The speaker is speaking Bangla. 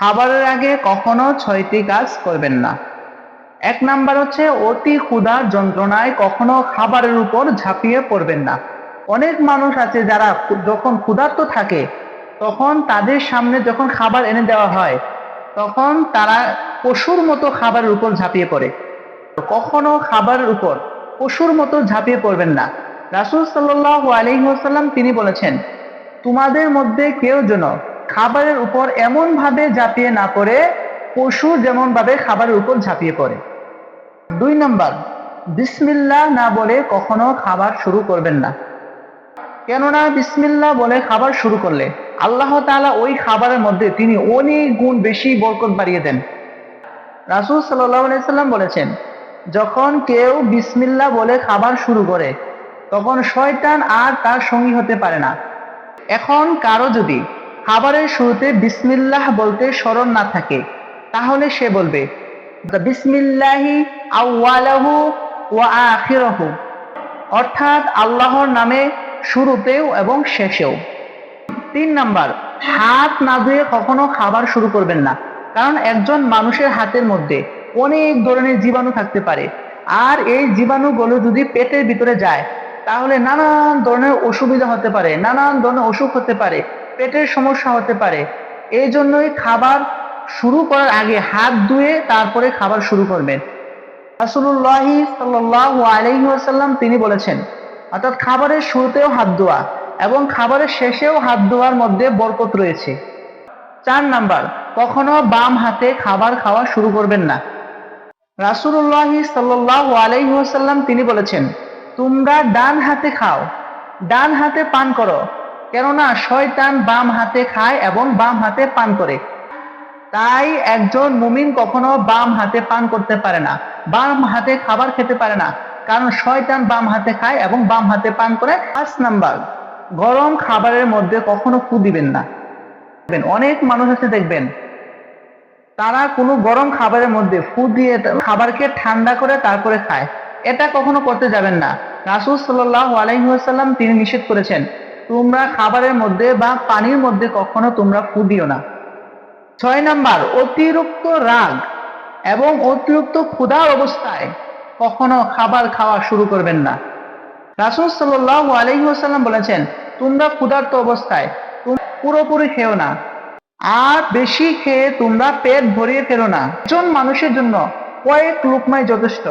খাবারের আগে কখনো ছয়টি কাজ করবেন না। এক নাম্বার হচ্ছে অতি ক্ষুধার যন্ত্রণায় কখনো খাবারের উপর ঝাঁপিয়ে পড়বেন না। অনেক মানুষ আছে যারা যখন ক্ষুধার্ত থাকে, তখন তাদের সামনে যখন খাবার এনে দেওয়া হয়, তখন তারা পশুর মতো খাবারের উপর ঝাঁপিয়ে পড়ে। কখনো খাবারের উপর পশুর মতো ঝাঁপিয়ে পড়বেন না। রাসূল সাল্লাল্লাহু আলাইহি ওয়াসাল্লাম তিনি বলেছেন, তোমাদের মধ্যে কেউ যেন খাবারের উপর এমন ভাবে ঝাঁপিয়ে না পড়ে, পশু যেমন ভাবে খাবারের উপর ঝাঁপিয়ে পড়ে। দুই নাম্বার, বিসমিল্লাহ না বলে কখনো খাবার শুরু করবেন না। কেননা বিসমিল্লাহ বলে খাবার শুরু করলে আল্লাহ তাআলা ওই খাবারের মধ্যে তিনি অনেক গুণ বেশি বরকত বাড়িয়ে দেন। রাসূল আলাইহি সাল্লাম বলেছেন, যখন কেউ বিসমিল্লাহ বলে খাবার শুরু করে, তখন শয়তান আর তার সঙ্গী হতে পারে না। এখন কারও যদি খাবারের শুরুতে বিসমিল্লাহ বলতে স্মরণ না থাকে, তাহলে সে বলবে, বিসমিল্লাহি আউয়ালাহু ওয়া আখিরাহু। অর্থাৎ আল্লাহর নামে শুরুতেও এবং শেষেও। তিন নাম্বার, হাত না ধুয়ে কখনো খাবার শুরু করবেন না, কারণ একজন মানুষের হাতের মধ্যে অনেক ধরনের জীবাণু থাকতে পারে। আর এই জীবাণুগুলো যদি পেটের ভিতরে যায়, তাহলে নানান ধরনের অসুবিধা হতে পারে, নানান ধরনের অসুখ হতে পারে। পেটের সমস্যা হতে পারে। এই জন্যই খাবার শুরু করার আগে হাত ধুয়ে তারপরে খাবার শুরু করবেন। আলাইহি ওয়াসাল্লাম তিনি বলেছেন, অর্থাৎ খাবারের শুরুতেও হাত ধোয়া এবং খাবারের শেষেও হাত ধোয়ার মধ্যে বরকত রয়েছে। চার নাম্বার, কখনো বাম হাতে খাবার খাওয়া শুরু করবেন না। রাসূলুল্লাহি সাল্লাল্লাহু আলাইহি ওয়াসাল্লাম তিনি বলেছেন, তোমরা ডান হাতে খাও, ডান হাতে পান করো কেননা শয়তান বাম হাতে খায় এবং বাম হাতে পান করে। তাই একজন মুমিন কখনো বাম হাতে পান করতে পারে না, বাম হাতে খাবার খেতে পারে না, কারণ শয়তান বাম হাতে খায় এবং বাম হাতে পান করে। পাঁচ নাম্বার, গরম খাবারের মধ্যে কখনো ফু দিবেন না। অনেক মানুষ আছে দেখবেন, তারা কোনো গরম খাবারের মধ্যে ফু দিয়ে খাবারকে ঠান্ডা করে তারপরে খায়। এটা কখনো করতে যাবেন না। রাসূল সাল্লাল্লাহু আলাইহি ওয়াসাল্লাম তিনি নিষেধ করেছেন তোমরা খাবারের মধ্যে বা পানির মধ্যে কখনো তোমরা ফু দিও না। ছয় নাম্বার, অতিরিক্ত রাগ এবং অতিরিক্ত ক্ষুধার অবস্থায় কখনো খাবার খাওয়া শুরু করবেন না। রাসূল সাল্লাল্লাহু আলাইহি ওয়াসাল্লাম বলেছেন, তোমরা ক্ষুধার্ত অবস্থায় পুরোপুরি খেও না। আর বেশি খেয়ে তোমরা পেট ভরিয়ে ফেলো না। একজন মানুষের জন্য কয়েক লুকমাই যথেষ্ট।